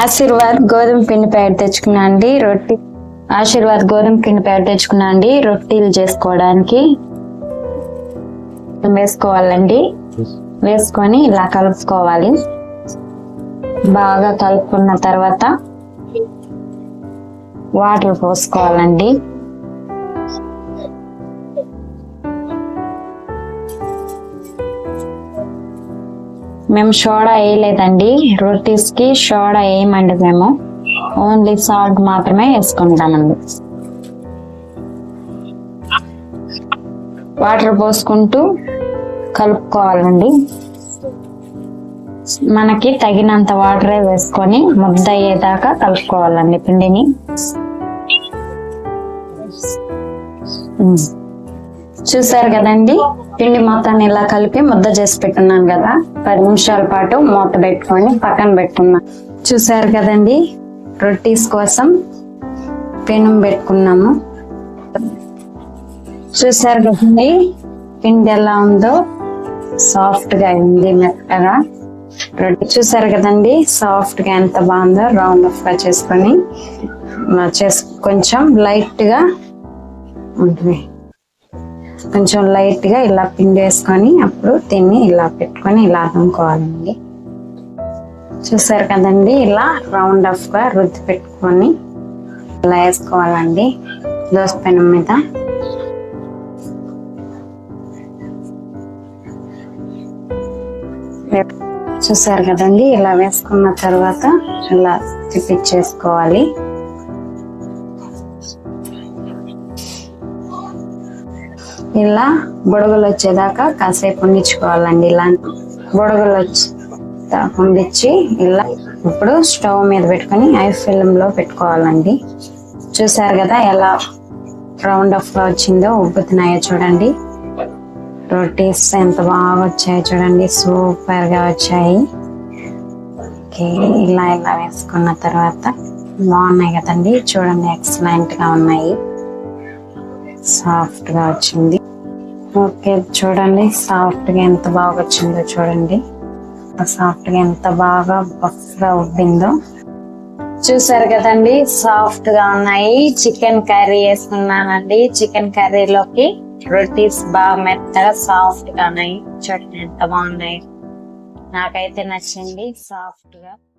ఆశీర్వాద్ గోధుమ పిండి ప్యాడ్ తెచ్చుకున్నా అండి. రొట్టి ఆశీర్వాద్ గోధుమ పిండి ప్యాడ్ తెచ్చుకున్నా అండి. రొట్టెలు చేసుకోవడానికి వేసుకోవాలండి. వేసుకొని ఇలా కలుపుకోవాలి. బాగా కలుపుకున్న తర్వాత వాటర్ పోసుకోవాలండి. మేము సోడా వేయలేదండి. రొటీస్కి సోడా వేయమండి మేము. ఓన్లీ సాల్ట్ మాత్రమే వేసుకుంటామండి. వాటర్ పోసుకుంటూ కలుపుకోవాలండి. మనకి తగినంత వాటరే వేసుకొని ముద్ద అయ్యేదాకా కలుపుకోవాలండి పిండిని. చూసారు కదండి? పిండి మొత్తాన్ని ఇలా కలిపి ముద్ద చేసి పెట్టున్నాను కదా. పది నిమిషాల పాటు మూత పెట్టుకొని పక్కన పెట్టుకున్నా చూసారు కదండి? రొట్టీస్ కోసం పెనం పెట్టుకున్నాము. చూసారు కదండి? పిండి ఎలా ఉందో సాఫ్ట్గా అయింది మెత్తగా. రొట్టె చూసారు కదండి? సాఫ్ట్గా ఎంత బాగుందో రౌండ్ ఆఫ్గా చేసుకొని మా చేసు కొంచెం లైట్గా ఉంటుంది. కొంచెం లైట్గా ఇలా పిండి వేసుకొని అప్పుడు తిని ఇలా పెట్టుకొని ఇలా అదుముకోవాలండి. చూసారు కదండి ఇలా రౌండ్ అఫ్గా రుద్ది పెట్టుకొని ఇలా వేసుకోవాలండి దోస పెనం మీద. చూసారు కదండి ఇలా వేసుకున్న తర్వాత ఇలా తిప్పించేసుకోవాలి. ఇలా బుడగలు వచ్చేదాకా కాసేపు ఉండించుకోవాలండి ఇలా బుడగలు వచ్చి ఉండిచ్చి ఇలా ఇప్పుడు స్టవ్ మీద పెట్టుకొని ఐ ఫిల్మ్లో పెట్టుకోవాలండి. చూసారు కదా ఎలా రౌండ్ ఆఫ్లో వచ్చిందో ఉబ్బుతున్నాయో చూడండి. రోటీస్ ఎంత బాగా వచ్చాయో చూడండి. సూపర్గా వచ్చాయి. ఓకే ఇలా ఇలా వేసుకున్న తర్వాత బాగున్నాయి కదండి. చూడండి ఎక్సలెంట్గా ఉన్నాయి. సాఫ్ట్గా వచ్చింది. ఓకే చూడండి సాఫ్ట్గా ఎంత బాగా వచ్చిందో చూడండి. సాఫ్ట్గా ఎంత బాగా బఫ్గా ఉబ్బిందో. చూసారు కదండి సాఫ్ట్గా ఉన్నాయి. చికెన్ కర్రీ వేసుకున్నానండి. చికెన్ కర్రీలోకి రొటీస్ బాగా మెత్తగా సాఫ్ట్గా ఉన్నాయి. చూడండి ఎంత బాగున్నాయి. నాకైతే నచ్చింది సాఫ్ట్గా.